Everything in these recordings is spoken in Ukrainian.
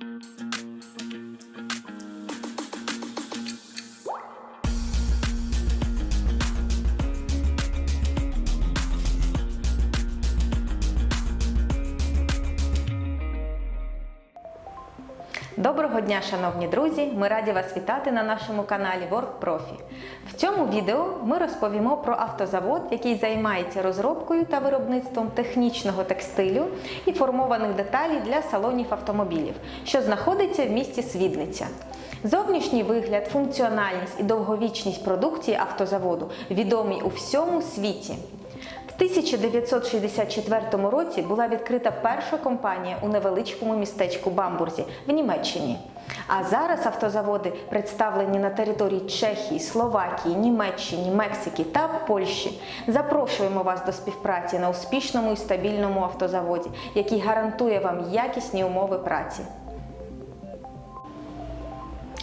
Thank you. Доброго дня, шановні друзі! Ми раді вас вітати на нашому каналі WorkProfi. В цьому відео ми розповімо про автозавод, який займається розробкою та виробництвом технічного текстилю і формованих деталей для салонів автомобілів, що знаходиться в місті Свідниця. Зовнішній вигляд, функціональність і довговічність продукції автозаводу відомі у всьому світі. В 1964 році була відкрита перша компанія у невеличкому містечку Бамбурзі в Німеччині. А зараз автозаводи представлені на території Чехії, Словакії, Німеччини, Мексики та Польщі. Запрошуємо вас до співпраці на успішному і стабільному автозаводі, який гарантує вам якісні умови праці.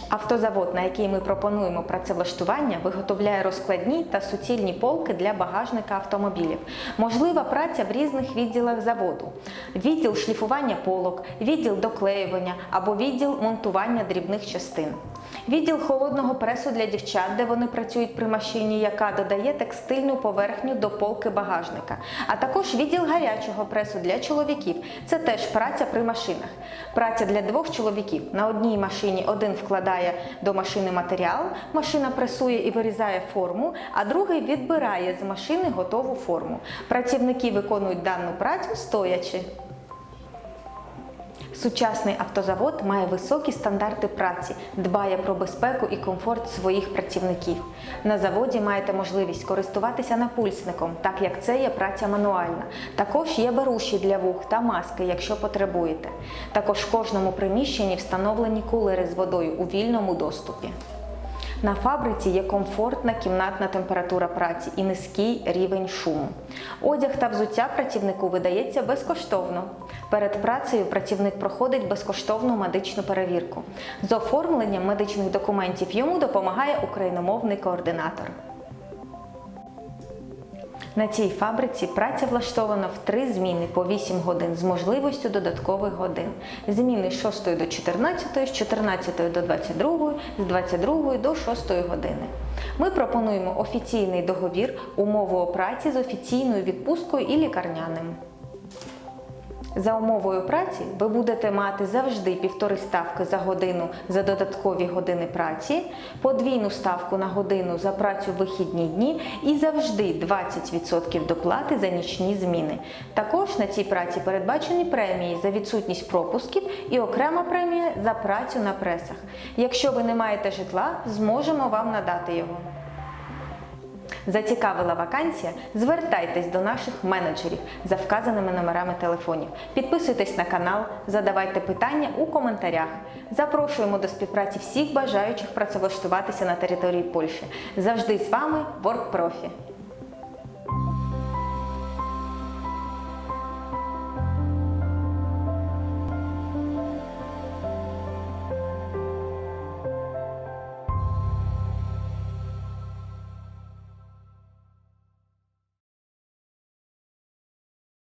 Автозавод, на який ми пропонуємо працевлаштування, виготовляє розкладні та суцільні полки для багажника автомобілів. Можлива праця в різних відділах заводу: відділ шліфування полок, відділ доклеювання або відділ монтування дрібних частин. Відділ холодного пресу для дівчат, де вони працюють при машині, яка додає текстильну поверхню до полки багажника, а також відділ гарячого пресу для чоловіків. Це теж праця при машинах. Праця для двох чоловіків. На одній машині один вкладає до машини матеріал, машина пресує і вирізає форму, а другий відбирає з машини готову форму. Працівники виконують дану працю стоячи. Сучасний автозавод має високі стандарти праці, дбає про безпеку і комфорт своїх працівників. На заводі маєте можливість користуватися напульсником, так як це є праця мануальна. Також є беруші для вух та маски, якщо потребуєте. Також в кожному приміщенні встановлені кулери з водою у вільному доступі. На фабриці є комфортна кімнатна температура праці і низький рівень шуму. Одяг та взуття працівнику видається безкоштовно. Перед працею працівник проходить безкоштовну медичну перевірку. З оформленням медичних документів йому допомагає україномовний координатор. На цій фабриці праця влаштована в три зміни по 8 годин з можливістю додаткових годин. Зміни з 6 до 14, з 14 до 22, з 22 до 6 години. Ми пропонуємо офіційний договір, умову праці з офіційною відпусткою і лікарняним. За умовою праці ви будете мати завжди півтори ставки за годину за додаткові години праці, подвійну ставку на годину за працю в вихідні дні і завжди 20% доплати за нічні зміни. Також на цій праці передбачені премії за відсутність пропусків і окрема премія за працю на пресах. Якщо ви не маєте житла, зможемо вам надати його. Зацікавила вакансія? Звертайтесь до наших менеджерів за вказаними номерами телефонів. Підписуйтесь на канал, задавайте питання у коментарях. Запрошуємо до співпраці всіх бажаючих працевлаштуватися на території Польщі. Завжди з вами WorkProfi.